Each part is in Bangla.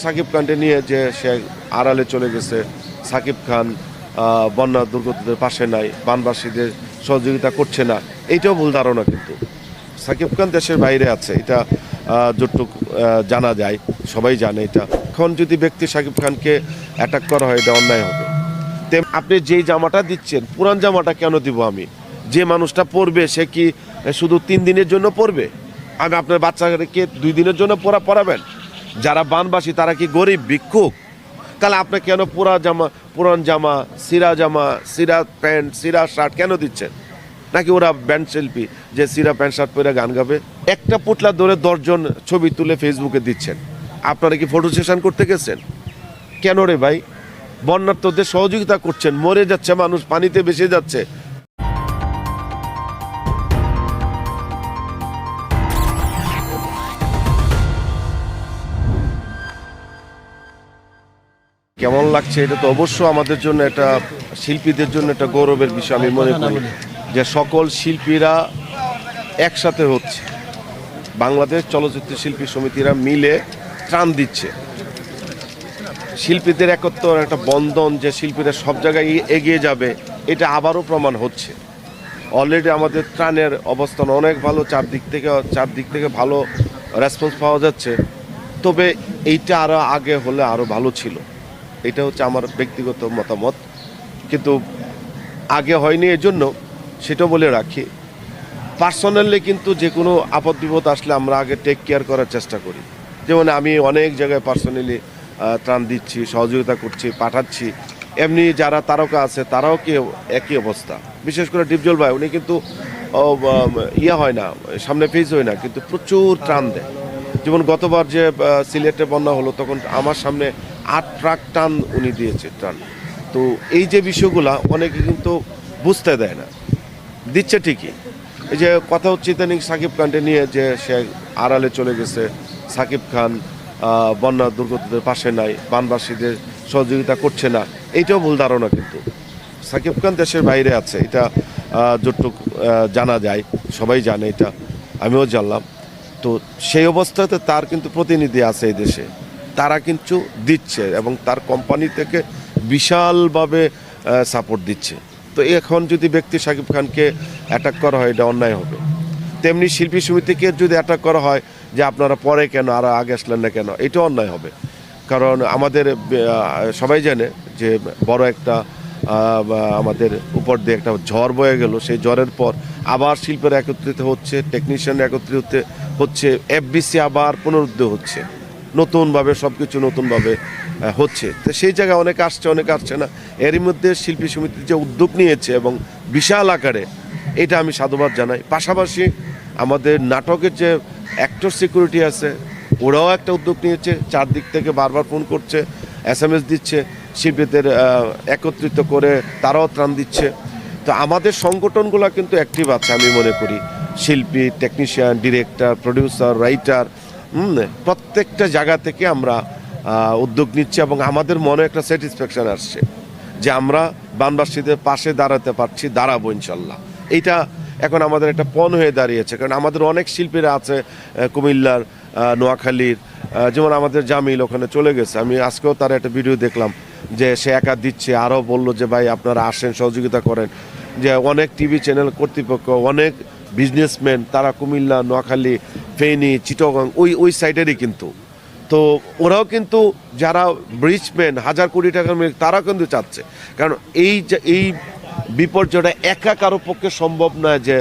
সাকিব খানকে নিয়ে যে সে আড়ালে চলে গেছে, সাকিব খান বন্যা দুর্গতদের পাশে নাই, বানবাসীদের সহযোগিতা করছে না, এইটাও ভুল ধারণা কিন্তু। সাকিব খান দেশের বাইরে আছে, এটা যতটুক জানা যায়, সবাই জানে এটা। এখন যদি ব্যক্তি সাকিব খানকে অ্যাটাক করা হয়, এটা অন্যায় হবে। তেম আপনি যেই জামাটা দিচ্ছেন, পুরান জামাটা কেন দিব আমি? যে মানুষটা পরবে, সে কি শুধু তিন দিনের জন্য পরবে? আমি আপনার বাচ্চাকে দুই দিনের জন্য পরা পরাবেন? যারা বানবাসী, তারা কি গরিব, ভিক্ষুক? তাহলে আপনি কেন পুরা জামা, পুরান জামা, সিরা জামা, সিরা প্যান্ট, সিরা শার্ট কেন দিচ্ছেন? নাকি ওরা ব্যান্ড শিল্পী যে সিরা প্যান্ট, শার্ট পরে গান গাবে? একটা পুটলা ধরে দশজন ছবি তুলে ফেসবুকে দিচ্ছেন। আপনারা কি ফটো সেশন করতে গেছেন? কেন রে ভাই? বন্যার্থদের সহযোগিতা করছেন, মরে যাচ্ছে মানুষ, পানিতে ভেসে যাচ্ছে। কেমন লাগছে, এটা তো অবশ্য আমাদের জন্য একটা, শিল্পীদের জন্য একটা গৌরবের বিষয়, আমি মনে করি যে সকল শিল্পীরা একসাথে হচ্ছে। বাংলাদেশ চলচ্চিত্র শিল্পী সমিতিরা মিলে ত্রাণ দিচ্ছে। শিল্পীদের একত্র একটা বন্ধন যে শিল্পীরা সব জায়গায় এগিয়ে যাবে, এটা আবারও প্রমাণ হচ্ছে। অলরেডি আমাদের ত্রাণের অবস্থান অনেক ভালো, চারদিক থেকে চারদিক থেকে ভালো রেসপন্স পাওয়া যাচ্ছে। তবে এইটা আরও আগে হলে আরও ভালো ছিল। এটা হচ্ছে আমার ব্যক্তিগত মতামত। কিন্তু আগে হয়নি, এজন্য সেটা বলে রাখি। পার্সোনালি কিন্তু যে কোনো আপদ বিপদ আসলে আমরা আগে টেক কেয়ার করার চেষ্টা করি। যেমন আমি অনেক জায়গায় পার্সোনালি ত্রাণ দিচ্ছি, সহযোগিতা করছি, পাঠাচ্ছি। এমনি যারা তারকা আছে, তারাও কি একই অবস্থা। বিশেষ করে ডিপজল ভাই, উনি কিন্তু ইয়ে হয় না, সামনে ফেজ হয় না, কিন্তু প্রচুর ত্রাণ দেয়। যেমন গতবার যে সিলেটে বন্যা হলো, তখন আমার সামনে আট ট্রাক টান উনি দিয়েছে ত্রাণ তো এই যে বিষয়গুলা অনেকে কিন্তু বুঝতে দেয় না। দিচ্ছে ঠিকই। এই যে কথা হচ্ছে ইদানিং সাকিব খানকে নিয়ে যে সে আড়ালে চলে গেছে। সাকিব খান বন্যা দুর্গতদের পাশে নাই, বানবাসীদের সহযোগিতা করছে না। এইটাও ভুল ধারণা কিন্তু। সাকিব খান দেশের বাইরে আছে, এটা যতটুক জানা যায়, সবাই জানে এটা। আমিও জানলাম। তো সেই অবস্থাতে তার কিন্তু প্রতিনিধি আছে এই দেশে। তারা কিন্তু দিচ্ছে এবং তার কোম্পানি থেকে বিশালভাবে সাপোর্ট দিচ্ছে। তো এখন যদি ব্যক্তি সাকিব খানকে অ্যাটাক করা হয়, এটা অন্যায় হবে। তেমনি শিল্পী সমিতিকে যদি অ্যাটাক করা হয় যে আপনারা পরে কেন, আর আগে আসলেন না কেন, এটা অন্যায় হবে। কারণ আমাদের সবাই জানে যে বড় একটা আমাদের উপর দিয়ে একটা ঝড় বয়ে গেল। সেই ঝড়ের পর আবার শিল্পের একত্রিত হচ্ছে টেকনিশিয়ান একত্রিত হচ্ছে এফবিসি আবার পুনরুদ্ধ হচ্ছে। নতুনভাবে সব কিছু নতুনভাবে হচ্ছে। তো সেই জায়গায় অনেক আসছে অনেক আসছে না। এরই মধ্যে শিল্পী সমিতি যে উদ্যোগ নিয়েছে এবং বিশাল আকারে, এটা আমি সাধুবাদ জানাই। পাশাপাশি আমাদের নাটকের যে অ্যাক্টর সিকিউরিটি আছে, ওরাও একটা উদ্যোগ নিয়েছে, চারদিক থেকে বারবার ফোন করছে এস দিচ্ছে, শিল্পীদের একত্রিত করে তারাও ত্রাণ দিচ্ছে। তো আমাদের সংগঠনগুলো কিন্তু অ্যাক্টিভ আছে, আমি মনে করি। শিল্পী টেকনিশিয়ান ডিরেক্টর প্রডিউসার রাইটার প্রত্যেকটা জায়গা থেকে আমরা উদ্যোগ নিচ্ছি এবং আমাদের মনে একটা স্যাটিসফ্যাকশন আসছে যে আমরা বানবাসীদের পাশে দাঁড়াতে পারছি, দাঁড়াবো ইনশাল্লাহ। এইটা এখন আমাদের একটা পণ হয়ে দাঁড়িয়েছে, কারণ আমাদের অনেক শিল্পীরা আছে কুমিল্লার নোয়াখালীর যেমন আমাদের জামিল ওখানে চলে গেছে। আমি আজকেও তার একটা ভিডিও দেখলাম যে সে একা দিচ্ছে, আরও বলল যে, ভাই, আপনারা আসেন, সহযোগিতা করেন। যে অনেক টিভি চ্যানেল কর্তৃপক্ষ, অনেক বিজনেসম্যান তারা কুমিল্লা, নোয়াখালী ফেনী চিটগাং, ওই ওই সাইডেরই কিন্তু। তো ওরাও কিন্তু যারা ব্রিজম্যান হাজার কোটি টাকার মেয়ে, তারা কিন্তু চাচ্ছে। কারণ এই এই বিপর্যয়টা একা কারও পক্ষে সম্ভব নয় যে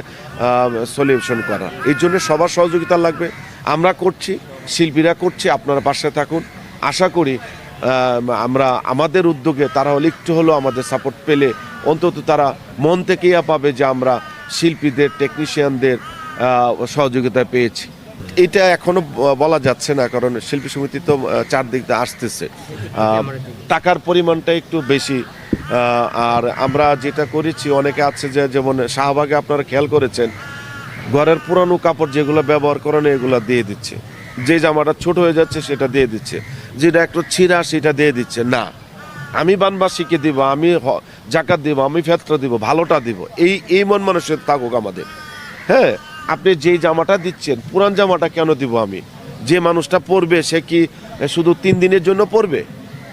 সলিউশন করা। এই জন্য সবার সহযোগিতা লাগবে। আমরা করছি, শিল্পীরা করছি, আপনারা পাশে থাকুন। আশা করি আমরা, আমাদের উদ্যোগে তারা হলে একটু হলেও আমাদের সাপোর্ট পেলে অন্তত তারা মন থেকেই পাবে যে আমরা শিল্পীদের টেকনিশিয়ানদের সহযোগিতা পেয়েছি। এটা এখনও বলা যাচ্ছে না, কারণ শিল্পী সমিতি তো চারদিক দিয়ে আসতেছে। টাকার পরিমাণটা একটু বেশি। আর আমরা যেটা করেছি, অনেকে আছে যে, যেমন শাহবাগে আপনারা খেয়াল করেছেন, ঘরের পুরানো কাপড় যেগুলো ব্যবহার করেন, এগুলো দিয়ে দিচ্ছে। যে জামাটা ছোট হয়ে যাচ্ছে, সেটা দিয়ে দিচ্ছে। যেটা একটু ছিঁড়া, সেটা দিয়ে দিচ্ছে। না, আমি বানবাসীকে দিব, আমি জাকাত দিব, আমি ফেতরা দিব, ভালোটা দিব। এই এই মন মানুষের থাকুক আমাদের। হ্যাঁ? আপনি যেই জামাটা দিচ্ছেন, পুরান জামাটা কেন দিব আমি? যে মানুষটা পরবে, সে কি শুধু তিন দিনের জন্য পরবে?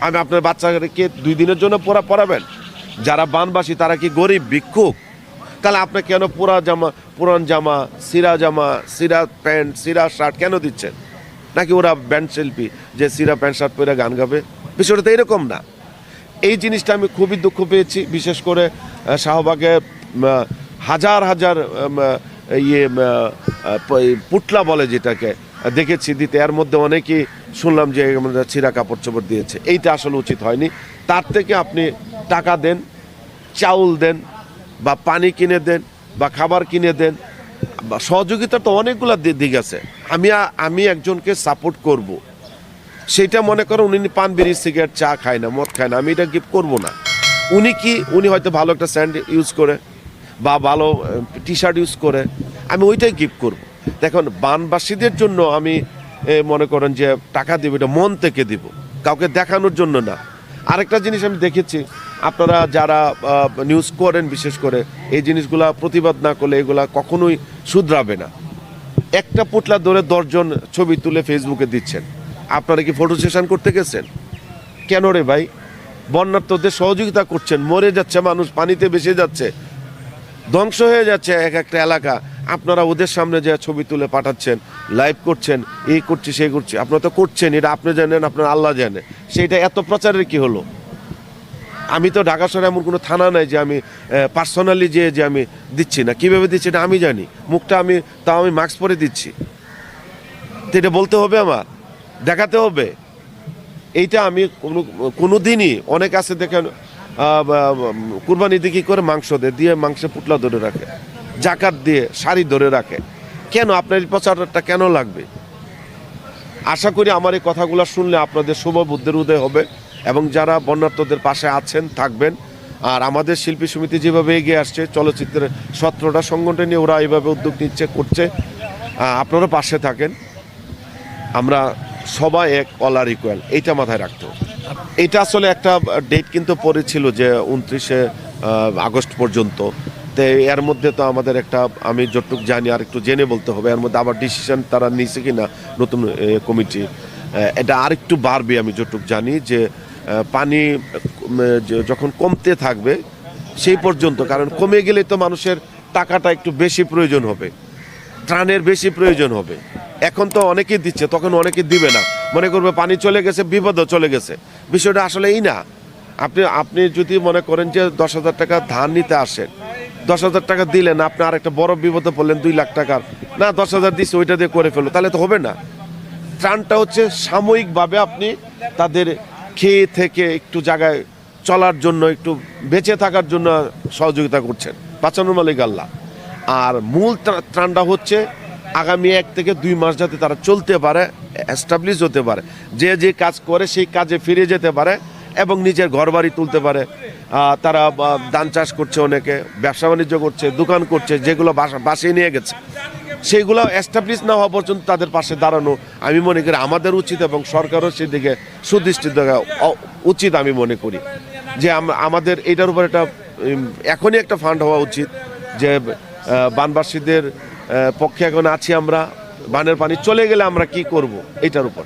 আমি আপনার বাচ্চাকে দুই দিনের জন্য পড়া পড়াবেন যারা বানবাসী, তারা কি গরিব, ভিক্ষুক? তাহলে আপনি কেন পুরা জামা পুরান জামা, সিরা জামা, সিরা প্যান্ট, সিরা শার্ট কেন দিচ্ছেন? নাকি ওরা ব্যান্ড শিল্পী যে সিরা প্যান্ট, শার্ট পরে গান গাবে? বিষয়টা তো এরকম না। এই জিনিসটা আমি খুবই দুঃখ পেয়েছি, বিশেষ করে শাহবাগে হাজার হাজার ইয়ে পুটলা বলে যেটাকে দেখেছি দিতে। এর মধ্যে অনেকেই শুনলাম যে ছিঁড়া কাপড় চোপড় দিয়েছে। এইটা আসলে উচিত হয়নি। তার থেকে আপনি টাকা দেন, চাউল দেন, বা পানি কিনে দেন, বা খাবার কিনে দেন, বা সহযোগিতা তো অনেকগুলো দিক আছে। আমি আমি একজনকে সাপোর্ট করব। সেটা মনে করো উনি পান বিড়ি, সিগারেট, চা খায় না, মদ খায় না, আমি এটা গিফট করব না। উনি কি, উনি হয়তো ভালো একটা স্যান্ড ইউজ করে বা ভালো টি শার্ট ইউজ করে, আমি ওইটাই গিফট করব। দেখুন, বানবাসীদের জন্য আমি মনে করেন যে টাকা দিব, এটা মন থেকে দিব, কাউকে দেখানোর জন্য না। আরেকটা জিনিস আমি দেখেছি, আপনারা যারা নিউজ করেন, বিশেষ করে এই জিনিসগুলা প্রতিবাদ না করলে এগুলা কখনোই শুধরাবে না। একটা পুটলা ধরে দশজন ছবি তুলে ফেসবুকে দিচ্ছেন। আপনারা কি ফটো সেশন করতে গেছেন? কেন রে ভাই? বন্যার্থদের সহযোগিতা করছেন, মরে যাচ্ছে মানুষ, পানিতে ভেসে যাচ্ছে। ধ্বংস হয়ে যাচ্ছে এক একটা এলাকা। আপনারা ওদের সামনে যে ছবি তুলে পাঠাচ্ছেন লাইভ করছেন এই করছি সেই করছি, আপনারা তো করছেন, এটা আপনি জানেন, আপনার আল্লাহ জানে। সেইটা এত প্রচারের কি হলো? আমি তো ঢাকা শহরে এমন কোনো থানা নাই যে আমি পার্সোনালি যে যে আমি দিচ্ছি না। কীভাবে দিচ্ছি এটা আমি জানি। মুখটা আমি, তাও আমি মাস্ক পরে দিচ্ছি। তো এটা বলতে হবে আমার? দেখাতে হবে? এইটা আমি কোনো কোনো দিনই অনেক আছে দেখেন আহ, বা- বা- কুরবানি দিয়ে কী করে মাংস দেয়? দিয়ে মাংসে পুটলা ধরে রাখে। জাকাত দিয়ে শাড়ি ধরে রাখে। কেন? আপনার এই প্রচারটা কেন লাগবে? আশা করি আমার এই কথাগুলো শুনলে আপনাদের শুভ বুদ্ধের উদয় হবে এবং যারা বন্যার্থদের পাশে আছেন থাকবেন। আর আমাদের শিল্পী সমিতি যেভাবে এগিয়ে আসছে চলচ্চিত্রের সতেরোটা সংগঠন নিয়ে ওরা এইভাবে উদ্যোগ নিচ্ছে করছে। আপনারা পাশে থাকেন। আমরা সবাই এক অল আর ইকুয়াল এইটা মাথায় রাখতে হবে। এটা আসলে একটা ডেট কিন্তু পড়েছিল যে উনত্রিশে আগস্ট পর্যন্ত। তো এর মধ্যে তো আমাদের একটা, আমি যতটুকু জানি আর একটু জেনে বলতে হবে, এর মধ্যে আবার ডিসিশন তারা নিছে কিনা, নতুন কমিটি এটা আরেকটু বাড়বে আমি যতটুকু জানি যে পানি যখন কমতে থাকবে, সেই পর্যন্ত, কারণ কমে গেলে তো মানুষের টাকাটা একটু বেশি প্রয়োজন হবে, ত্রাণের বেশি প্রয়োজন হবে। এখন তো অনেকেই দিচ্ছে, তখন অনেকে দিবে না। মনে করবে পানি চলে গেছে, বিপদও চলে গেছে। বিষয়টা আসলে এই না। আপনি আপনি যদি মনে করেন যে দশ হাজার টাকা ধান নিতে আসেন, দশ হাজার টাকা দিলেন, আপনি আর একটা বড় বিপদে পড়লেন দুই লাখ টাকার, না দশ হাজার দিচ্ছে ওইটা দিয়ে করে ফেলো তাহলে তো হবে না। ত্রাণটা হচ্ছে সাময়িকভাবে আপনি তাদের খেয়ে থেকে একটু জায়গায় চলার জন্য, একটু বেঁচে থাকার জন্য সহযোগিতা করছেন। বাঁচানোর মালিক আল্লাহ। আর মূল ত্রাণটা হচ্ছে আগামী এক থেকে দুই মাস যাতে তারা চলতে পারে এস্টাবলিশ হতে পারে। যে যে কাজ করে সেই কাজে ফিরে যেতে পারে এবং নিজের ঘর বাড়ি তুলতে পারে। তারা ধান চাষ করছে অনেকে, ব্যবসা বাণিজ্য করছে, দোকান করছে, যেগুলো বাসা, বাসিয়ে নিয়ে গেছে। সেইগুলো এস্টাবলিশ না হওয়া পর্যন্ত তাদের পাশে দাঁড়ানো আমি মনে করি আমাদের উচিত এবং সরকারও সেদিকে সুদৃষ্টি দেওয়া উচিত আমি মনে করি। যে আমাদের এটার উপর একটা এখনই একটা ফান্ড হওয়া উচিত। যে বানবাসীদের পক্ষে এখন আছি আমরা। বানের পানি চলে গেলে আমরা কি করব? এটার উপর।